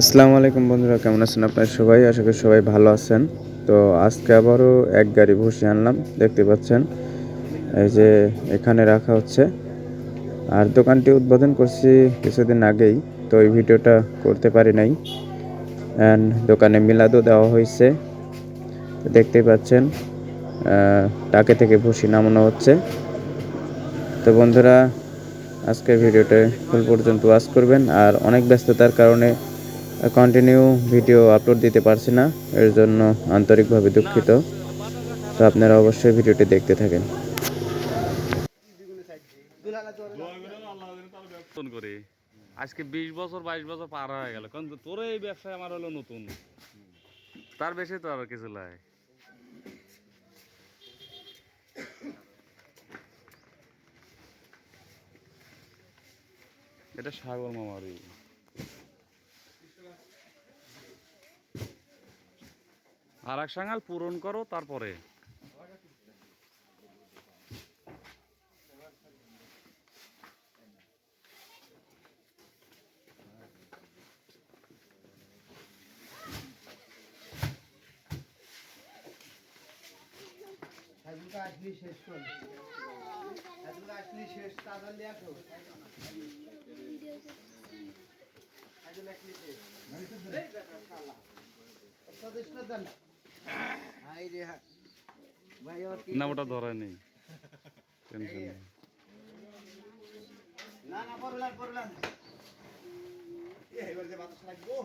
আসসালামু আলাইকুম বন্ধুরা, কেমন আছেন আপনারা সবাই? আশা করি সবাই ভালো আছেন। তো আজকে আবারও এক গাড়ি ভুসি আনলাম, দেখতে পাচ্ছেন। এই যে এখানে রাখা হচ্ছে। আর দোকানটি উদ্বোধন করছি কিছুদিন আগেই, তো এই ভিডিওটা করতে পারি নাই। অ্যান্ড দোকানে মিলাদও দেওয়া হয়েছে। তো দেখতেই পাচ্ছেন টাকে থেকে ভুসি নামানো হচ্ছে। তো বন্ধুরা, আজকের ভিডিওটা ফুল পর্যন্ত ওয়াচ করবেন। আর অনেক ব্যস্ততার কারণে কন্টিনিউ ভিডিও আপলোড দিতে পারছি না, এর জন্য আন্তরিকভাবে দুঃখিত। তো আপনারা অবশ্যই ভিডিওটি দেখতে থাকেন। আজকে বিশ বছর, বাইশ বছর পার হয়ে গেল। কারণ তোর এই ব্যবসায় আমার হলো নতুন। তার বেশি তো আর কিছু লাই এটা সাগর মামারি আর সাঙাল পূরণ করো তারপরে। শেষ আসলি শেষ তাজা লিয়া তো আসলি শেষ। স্বদেশ দেন না ওটা ধরে নেই। টেনশন নেই। না না পড়লাম পড়লাম। এবার যে বাতাস লাগবো